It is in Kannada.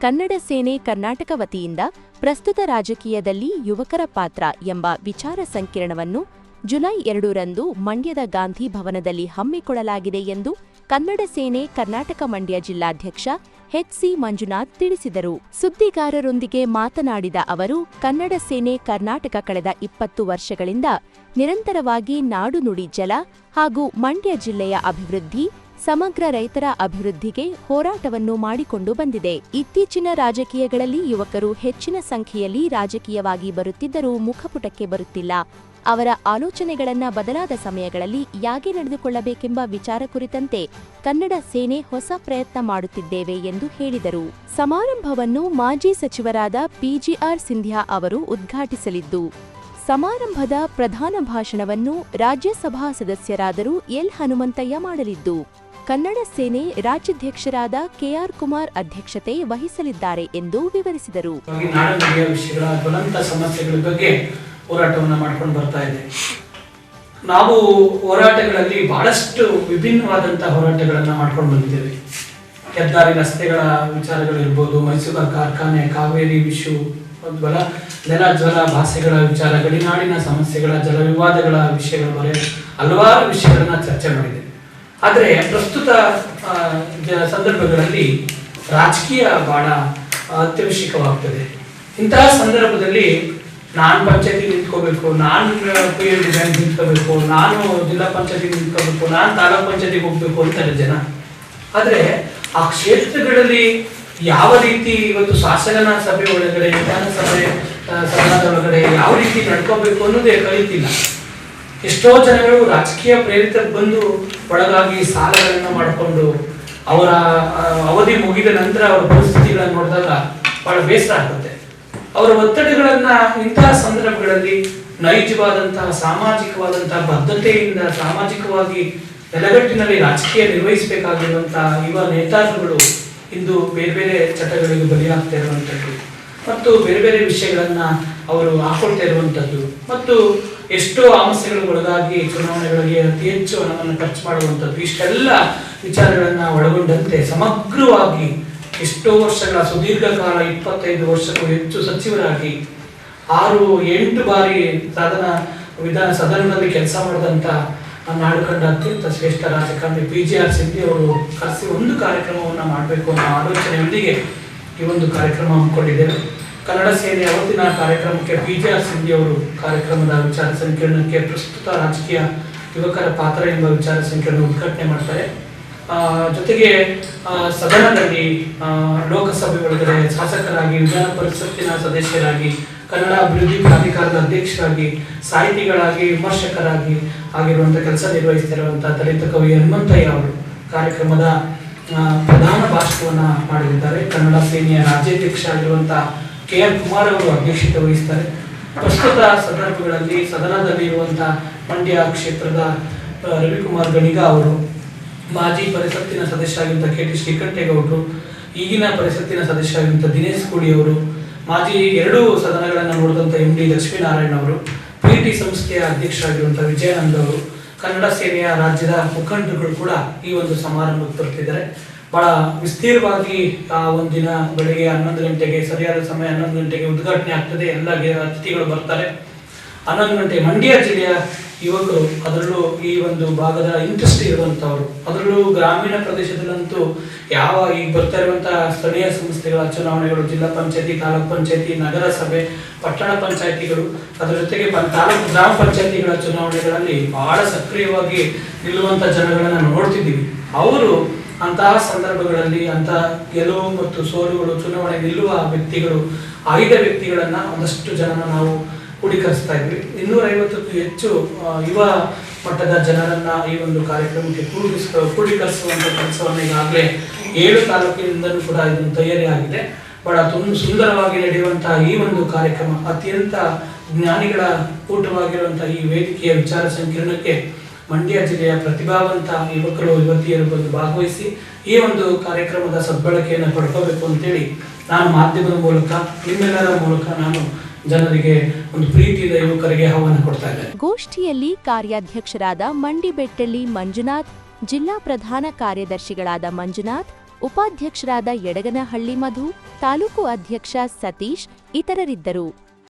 ಕನ್ನಡ ಸೇನೆ ಕರ್ನಾಟಕ ವತಿಯಿಂದ ಪ್ರಸ್ತುತ ರಾಜಕೀಯದಲ್ಲಿ ಯುವಕರ ಪಾತ್ರ ಎಂಬ ವಿಚಾರ ಸಂಕಿರಣವನ್ನು ಜುಲೈ ಎರಡರಂದು ಮಂಡ್ಯದ ಗಾಂಧಿ ಭವನದಲ್ಲಿ ಹಮ್ಮಿಕೊಳ್ಳಲಾಗಿದೆ ಎಂದು ಕನ್ನಡ ಸೇನೆ ಕರ್ನಾಟಕ ಮಂಡ್ಯ ಜಿಲ್ಲಾಧ್ಯಕ್ಷ ಎಚ್ಸಿ ಮಂಜುನಾಥ್ ತಿಳಿಸಿದರು. ಸುದ್ದಿಗಾರರೊಂದಿಗೆ ಮಾತನಾಡಿದ ಅವರು, ಕನ್ನಡ ಸೇನೆ ಕರ್ನಾಟಕ ಕಳೆದ ಇಪ್ಪತ್ತು ವರ್ಷಗಳಿಂದ ನಿರಂತರವಾಗಿ ನಾಡು ನುಡಿ ಜಲ ಹಾಗೂ ಮಂಡ್ಯ ಜಿಲ್ಲೆಯ ಅಭಿವೃದ್ಧಿ ಸಮಗ್ರ ರೈತರ ಅಭಿವೃದ್ಧಿಗೆ ಹೋರಾಟವನ್ನು ಮಾಡಿಕೊಂಡು ಬಂದಿದೆ. ಇತ್ತೀಚಿನ ರಾಜಕೀಯಗಳಲ್ಲಿ ಯುವಕರು ಹೆಚ್ಚಿನ ಸಂಖ್ಯೆಯಲ್ಲಿ ರಾಜಕೀಯವಾಗಿ ಬರುತ್ತಿದ್ದರೂ ಮುಖಪುಟಕ್ಕೆ ಬರುತ್ತಿಲ್ಲ. ಅವರ ಆಲೋಚನೆಗಳನ್ನ ಬದಲಾದ ಸಮಯಗಳಲ್ಲಿ ಯಾಗೆ ನಡೆದುಕೊಳ್ಳಬೇಕೆಂಬ ವಿಚಾರ ಕುರಿತಂತೆ ಕನ್ನಡ ಸೇನೆ ಹೊಸ ಪ್ರಯತ್ನ ಮಾಡುತ್ತಿದ್ದೇವೆ ಎಂದು ಹೇಳಿದರು. ಸಮಾರಂಭವನ್ನು ಮಾಜಿ ಸಚಿವರಾದ ಪಿಜಿಆರ್ ಸಿಂಧ್ಯಾ ಅವರು ಉದ್ಘಾಟಿಸಲಿದ್ದು, ಸಮಾರಂಭದ ಪ್ರಧಾನ ಭಾಷಣವನ್ನು ರಾಜ್ಯಸಭಾ ಸದಸ್ಯರಾದರೂ ಎಲ್ ಹನುಮಂತಯ್ಯ ಮಾಡಲಿದ್ದು ಕನ್ನಡ ಸೇನೆ ರಾಜ್ಯಾಧ್ಯಕ್ಷರಾದ ಕೆಆರ್ ಕುಮಾರ್ ಅಧ್ಯಕ್ಷತೆ ವಹಿಸಲಿದ್ದಾರೆ ಎಂದು ವಿವರಿಸಿದರು. ಸಮಸ್ಯೆಗಳ ಬಗ್ಗೆ ಹೋರಾಟವನ್ನು ಮಾಡ್ಕೊಂಡು ಬರ್ತಾ ಇದೆ. ನಾವು ಹೋರಾಟಗಳಲ್ಲಿ ಬಹಳಷ್ಟು ವಿಭಿನ್ನವಾದಂತಹ ಹೋರಾಟಗಳನ್ನು ಮಾಡ್ಕೊಂಡು ಬಂದಿದ್ದೇವೆ. ಹೆದ್ದಾರಿ ರಸ್ತೆಗಳ ವಿಚಾರಗಳಿರ್ಬೋದು ಮೈಸೂರು ಕಾರ್ಖಾನೆ, ಕಾವೇರಿ ವಿಷು ಜ್ವಲ, ನೆಲ ಜ್ವಲ ಭಾಷೆಗಳ ವಿಚಾರ, ಗಡಿನಾಡಿನ ಸಮಸ್ಯೆಗಳ ಜಲ ವಿವಾದಗಳ ವಿಷಯಗಳ ಬಗ್ಗೆ ಹಲವಾರು ವಿಷಯಗಳನ್ನ ಚರ್ಚೆ ಮಾಡಿದೆ ಆದರೆ ಪ್ರಸ್ತುತ ಸಂದರ್ಭಗಳಲ್ಲಿ ರಾಜಕೀಯ ಬಹಳ ಅತ್ಯವಶ್ಯಕವಾಗ್ತದೆ. ಇಂತಹ ಸಂದರ್ಭದಲ್ಲಿ ನಾನು ಪಂಚಾಯತಿ ನಿಂತ್ಕೋಬೇಕು, ನಾನು, ಪಿ ಎಲ್ ಡಿ ಬ್ಯಾಂಕ್ ನಿಂತ್ಕೋಬೇಕು, ನಾನು ಜಿಲ್ಲಾ ಪಂಚಾಯತಿ ನಿಂತ್ಕೋಬೇಕು, ನಾನು ತಾಲೂಕ್ ಪಂಚಾಯತಿಗೆ ಹೋಗ್ಬೇಕು ಅಂತಾರೆ ಜನ. ಆದರೆ ಆ ಕ್ಷೇತ್ರಗಳಲ್ಲಿ ಯಾವ ರೀತಿ ಇವತ್ತು ಶಾಸನ ಸಭೆ ಒಳಗಡೆ, ವಿಧಾನಸಭೆ ಸದನದ ಒಳಗಡೆ ಯಾವ ರೀತಿ ನಡ್ಕೋಬೇಕು ಅನ್ನೋದೇ ಕಲಿತಿಲ್ಲ. ಎಷ್ಟೋ ಜನಗಳು ರಾಜಕೀಯ ಪ್ರೇರಿತ ಬಂದು ಒಳಗಾಗಿ ಸಾಲಗಳನ್ನು ಮಾಡಿಕೊಂಡು ಅವರ ಅವಧಿ ಮುಗಿದ ನಂತರ ಅವರ ಪರಿಸ್ಥಿತಿಗಳನ್ನು ನೋಡಿದಾಗ ಬಹಳ ಬೇಸರ ಆಗುತ್ತೆ ಅವರ ಒತ್ತಡಗಳನ್ನ ಇಂತಹ ಸಂದರ್ಭಗಳಲ್ಲಿ ನೈಜವಾದಂತಹ, ಸಾಮಾಜಿಕವಾದಂತಹ, ಬದ್ಧತೆಯಿಂದ ಸಾಮಾಜಿಕವಾಗಿ ನೆಲಗಟ್ಟಿನಲ್ಲಿ ರಾಜಕೀಯ ನಿರ್ವಹಿಸಬೇಕಾಗಿರುವಂತಹ ಯುವ ನೇತಾರರುಗಳು ಇಂದು ಬೇರೆ ಬೇರೆ ಚಟಗಳಿಗೆ ಬಲಿಯಾಗ್ತಾ ಇರುವಂಥದ್ದು ಮತ್ತು ಬೇರೆ ಬೇರೆ ವಿಷಯಗಳನ್ನ ಅವರು ಹಾಕೊಳ್ತಾ ಇರುವಂಥದ್ದು ಮತ್ತು ಎಷ್ಟೋ ಆಮಸ್ಯೆಗಳು ಒಳಗಾಗಿ ಚುನಾವಣೆಗಳಿಗೆ ಅತಿ ಹೆಚ್ಚು ಹಣವನ್ನು ಖರ್ಚು ಮಾಡುವಂಥದ್ದು. ಇಷ್ಟೆಲ್ಲ ವಿಚಾರಗಳನ್ನ ಒಳಗೊಂಡಂತೆ ಸಮಗ್ರವಾಗಿ ಎಷ್ಟೋ ವರ್ಷಗಳ ಸುದೀರ್ಘ ಕಾಲ ಇಪ್ಪತ್ತೈದು ವರ್ಷಕ್ಕೂ ಹೆಚ್ಚು ಸಚಿವರಾಗಿ, ಆರು, ಎಂಟು ಬಾರಿ ಸದನ ವಿಧಾನ, ಸದನದಲ್ಲಿ ಕೆಲಸ ಮಾಡಿದಂಥ ನಾಡು ಕಂಡ ಅತ್ಯಂತ ಶ್ರೇಷ್ಠ ರಾಜಕಾರಣಿ ಪಿ ಜಿ ಆರ್ ಸಿಂಧಿ ಅವರು ಕರೆಸಿ ಒಂದು ಕಾರ್ಯಕ್ರಮವನ್ನು ಮಾಡಬೇಕು ಅನ್ನೋ ಆಲೋಚನೆಯೊಂದಿಗೆ ಈ ಒಂದು ಕಾರ್ಯಕ್ರಮ ಹಮ್ಮಿಕೊಂಡಿದ್ದೇವೆ ಕನ್ನಡ ಸೇನೆ ಅವತ್ತಿನ ಕಾರ್ಯಕ್ರಮಕ್ಕೆ ಬಿ ಜಿ ಆರ್ ಸಿಂಧಿ ಅವರು ಕಾರ್ಯಕ್ರಮದ ವಿಚಾರ ಸಂಕಿರಣಕ್ಕೆ ಪ್ರಸ್ತುತ ರಾಜಕೀಯ ಯುವಕರ ಪಾತ್ರ ಎಂಬ ವಿಚಾರ ಸಂಕಿರಣ ಉದ್ಘಾಟನೆ ಮಾಡ್ತಾರೆ. ಜೊತೆಗೆ ಸದನದಲ್ಲಿ ಲೋಕಸಭೆ ಒಳಗಡೆ ಶಾಸಕರಾಗಿ, ವಿಧಾನ ಪರಿಷತ್ತಿನ ಸದಸ್ಯರಾಗಿ, ಕನ್ನಡ ಅಭಿವೃದ್ಧಿ ಪ್ರಾಧಿಕಾರದ ಅಧ್ಯಕ್ಷರಾಗಿ, ಸಾಹಿತಿಗಳಾಗಿ, ವಿಮರ್ಶಕರಾಗಿ ಆಗಿರುವಂಥ ಕೆಲಸ ನಿರ್ವಹಿಸ್ತಿರುವಂಥ ದಲಿತ ಕವಿ ಹನುಮಂತಯ್ಯ ಅವರು ಕಾರ್ಯಕ್ರಮದ ಪ್ರಧಾನ ಭಾಷಣವನ್ನು ಮಾಡಲಿದ್ದಾರೆ ಕನ್ನಡ ಸೇನೆಯ ರಾಜ್ಯಾಧ್ಯಕ್ಷ ಆಗಿರುವಂಥ ಕೆ ಆರ್ ಕುಮಾರ್ ಅವರು ಅಧ್ಯಕ್ಷತೆ ವಹಿಸ್ತಾರೆ. ಪ್ರಸ್ತುತ ಸಂದರ್ಭಗಳಲ್ಲಿ ಸದನದಲ್ಲಿ ಇರುವಂತಹ ಮಂಡ್ಯ ಕ್ಷೇತ್ರದ ರವಿಕುಮಾರ್ ಗಣಿಗ ಅವರು, ಮಾಜಿ ಪರಿಷತ್ತಿನ ಸದಸ್ಯ ಆಗಿದ್ದ ಕೆ ಟಿ ಶ್ರೀಕಂಠೇಗೌಡರು, ಈಗಿನ ಪರಿಷತ್ತಿನ ಸದಸ್ಯ ಆಗಿದ್ದ ದಿನೇಶ್ ಕೋಡಿ ಅವರು, ಮಾಜಿ ಎರಡು ಸದನಗಳನ್ನು ನೋಡಿದಂಥ ಎಂ ಡಿ ಲಕ್ಷ್ಮೀನಾರಾಯಣ ಅವರು, ಪಿ ಟಿ ಸಂಸ್ಥೆಯ ಅಧ್ಯಕ್ಷರಾಗಿರುವಂಥ ವಿಜಯಾನಂದ ಅವರು, ಕನ್ನಡ ಸೇನೆಯ ರಾಜ್ಯದ ಮುಖಂಡರುಗಳು ಕೂಡ ಈ ಒಂದು ಸಮಾರಂಭಕ್ಕೆ ಬರ್ತಿದ್ದಾರೆ. ಬಹಳ ವಿಸ್ತೀರ್ಣವಾಗಿ ಆ ಒಂದಿನ ಬೆಳಿಗ್ಗೆ ಹನ್ನೊಂದು ಗಂಟೆಗೆ, ಸರಿಯಾದ ಸಮಯ ಹನ್ನೊಂದು ಗಂಟೆಗೆ ಉದ್ಘಾಟನೆ ಆಗ್ತದೆ. ಎಲ್ಲ ಅತಿಥಿಗಳು ಬರ್ತಾರೆ. ಹನ್ನೊಂದು ಗಂಟೆ ಮಂಡ್ಯ ಜಿಲ್ಲೆಯ ಯುವಕರು, ಅದರಲ್ಲೂ ಈ ಒಂದು ಭಾಗದ ಇಂಟ್ರೆಸ್ಟ್ ಇರುವಂತವರು. ಅದರಲ್ಲೂ ಗ್ರಾಮೀಣ ಪ್ರದೇಶದಲ್ಲಂತೂ ಯಾವ ಈಗ ಬರ್ತಾ ಇರುವಂತಹ ಸ್ಥಳೀಯ ಸಂಸ್ಥೆಗಳ ಚುನಾವಣೆಗಳು, ಜಿಲ್ಲಾ ಪಂಚಾಯತಿ, ತಾಲೂಕ್ ಪಂಚಾಯತಿ, ನಗರಸಭೆ, ಪಟ್ಟಣ ಪಂಚಾಯತಿಗಳು, ಅದರ ಜೊತೆಗೆ ತಾಲೂಕು ಗ್ರಾಮ ಪಂಚಾಯತಿಗಳ ಚುನಾವಣೆಗಳಲ್ಲಿ ಬಹಳ ಸಕ್ರಿಯವಾಗಿ ನಿಲ್ಲುವಂತ ಜನಗಳನ್ನ ನೋಡ್ತಿದ್ದೀವಿ. ಅವರು ಅಂತಹ ಸಂದರ್ಭಗಳಲ್ಲಿ ಅಂತಹ ಗೆಲುವು ಮತ್ತು ಸೋಲುಗಳು ಚುನಾವಣೆ ನಿಲ್ಲುವ ವ್ಯಕ್ತಿಗಳು ಆಯ್ದ ವ್ಯಕ್ತಿಗಳನ್ನ ಒಂದಷ್ಟು ಜನನ ನಾವು ಕೂಡಿಕರಿಸ್ತಾ ಇದ್ವಿ. ಇನ್ನೂರ ಐವತ್ತಕ್ಕೂ ಹೆಚ್ಚು ಯುವ ಮಟ್ಟದ ಜನರನ್ನ ಈ ಒಂದು ಕಾರ್ಯಕ್ರಮಕ್ಕೆ ಕೂಡಿಸ್ ಕೂಡಿಕರಿಸುವಂತ ಕೆಲಸವನ್ನು ಈಗಾಗಲೇ ಏಳು ತಾಲೂಕಿನಿಂದಲೂ ಕೂಡ ಇದನ್ನು ತಯಾರಿ ಆಗಿದೆ. ಬಹಳ ತುಂಬ ಸುಂದರವಾಗಿ ನಡೆಯುವಂತಹ ಈ ಒಂದು ಕಾರ್ಯಕ್ರಮ ಅತ್ಯಂತ ಜ್ಞಾನಿಗಳ ಕೂಟವಾಗಿರುವಂತಹ ಈ ವೇದಿಕೆಯ ವಿಚಾರ ಸಂಕಿರಣಕ್ಕೆ ಮಂಡ್ಯ ಜಿಲ್ಲೆಯ ಪ್ರತಿಭಾವಂತ ಯುವಕರು, ಯುವತಿಯರು ಬಂದು ಭಾಗವಹಿಸಿ ಈ ಒಂದು ಕಾರ್ಯಕ್ರಮದ ಸದ್ಬಳಕೆಯನ್ನು ಪಡ್ಕೋಬೇಕು ಅಂತೇಳಿ ನಾನು ಮಾಧ್ಯಮದ ಮೂಲಕ, ನಿಮ್ಮೆಲ್ಲರ ಮೂಲಕ ನಾನು ಜನರಿಗೆ ಒಂದು ಪ್ರೀತಿಯಿಂದ ಯುವಕರಿಗೆ ಆಹ್ವಾನ ಕೊಡ್ತಾ ಇದ್ದೇನೆ. ಗೋಷ್ಠಿಯಲ್ಲಿ ಕಾರ್ಯಾಧ್ಯಕ್ಷರಾದ ಮಂಡಿಬೆಟ್ಟಳ್ಳಿ ಮಂಜುನಾಥ್, ಜಿಲ್ಲಾ ಪ್ರಧಾನ ಕಾರ್ಯದರ್ಶಿಗಳಾದ ಮಂಜುನಾಥ್, ಉಪಾಧ್ಯಕ್ಷರಾದ ಯಡಗನಹಳ್ಳಿ ಮಧು, ತಾಲೂಕು ಅಧ್ಯಕ್ಷ ಸತೀಶ್ ಇತರರಿದ್ದರು.